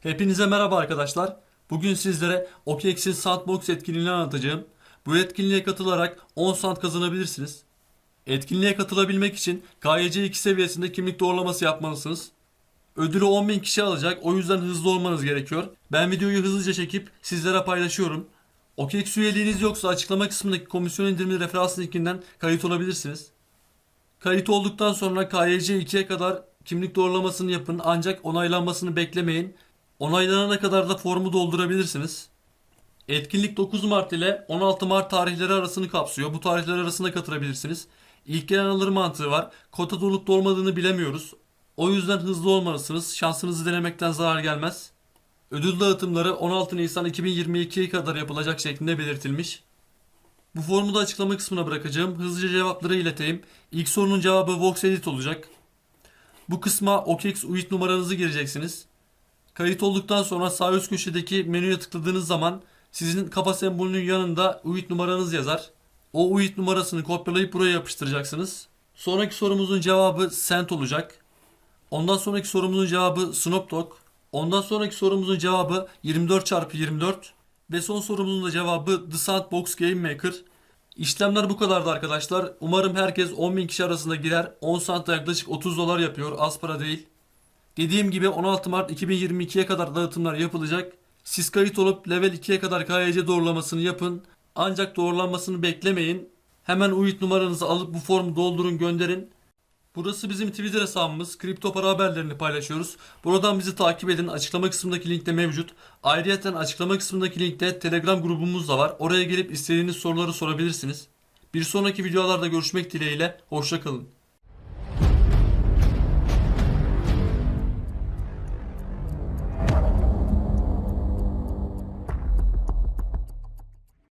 Hepinize merhaba arkadaşlar. Bugün sizlere OKEX'in Sandbox etkinliğini anlatacağım. Bu etkinliğe katılarak 10 sand kazanabilirsiniz. Etkinliğe katılabilmek için KYC 2 seviyesinde kimlik doğrulaması yapmalısınız. Ödülü 10.000 kişi alacak o yüzden hızlı olmanız gerekiyor. Ben videoyu hızlıca çekip sizlere paylaşıyorum. OKEX üyeliğiniz yoksa açıklama kısmındaki komisyon indirimli referans linkinden kayıt olabilirsiniz. Kayıt olduktan sonra KYC 2'ye kadar kimlik doğrulamasını yapın ancak onaylanmasını beklemeyin. Onaylanana kadar da formu doldurabilirsiniz. Etkinlik 9 Mart ile 16 Mart tarihleri arasını kapsıyor. Bu tarihler arasında katılabilirsiniz. İlk gelen alır mantığı var. Kota dolup dolmadığını bilemiyoruz. O yüzden hızlı olmalısınız. Şansınızı denemekten zarar gelmez. Ödül dağıtımları 16 Nisan 2022'ye kadar yapılacak şeklinde belirtilmiş. Bu formu da açıklama kısmına bırakacağım. Hızlıca cevapları ileteyim. İlk sorunun cevabı Vox Edit olacak. Bu kısma OKEX UID numaranızı gireceksiniz. Kayıt olduktan sonra sağ üst köşedeki menüye tıkladığınız zaman sizin kafa sembolünün yanında UID numaranız yazar. O UID numarasını kopyalayıp buraya yapıştıracaksınız. Sonraki sorumuzun cevabı Sent olacak. Ondan sonraki sorumuzun cevabı Snoop Dogg. Ondan sonraki sorumuzun cevabı 24x24. Ve son sorumuzun da cevabı The Sandbox Game Maker. İşlemler bu kadardı arkadaşlar. Umarım herkes 10.000 kişi arasında girer. 10 santta yaklaşık 30 dolar yapıyor. Az para değil. Dediğim gibi 16 Mart 2022'ye kadar dağıtımlar yapılacak. Siz kayıt olup level 2'ye kadar KYC doğrulamasını yapın. Ancak doğrulanmasını beklemeyin. Hemen UID numaranızı alıp bu formu doldurun gönderin. Burası bizim Twitter hesabımız. Kripto para haberlerini paylaşıyoruz. Buradan bizi takip edin. Açıklama kısmındaki linkte mevcut. Ayrıca açıklama kısmındaki linkte Telegram grubumuz da var. Oraya gelip istediğiniz soruları sorabilirsiniz. Bir sonraki videolarda görüşmek dileğiyle. Hoşçakalın.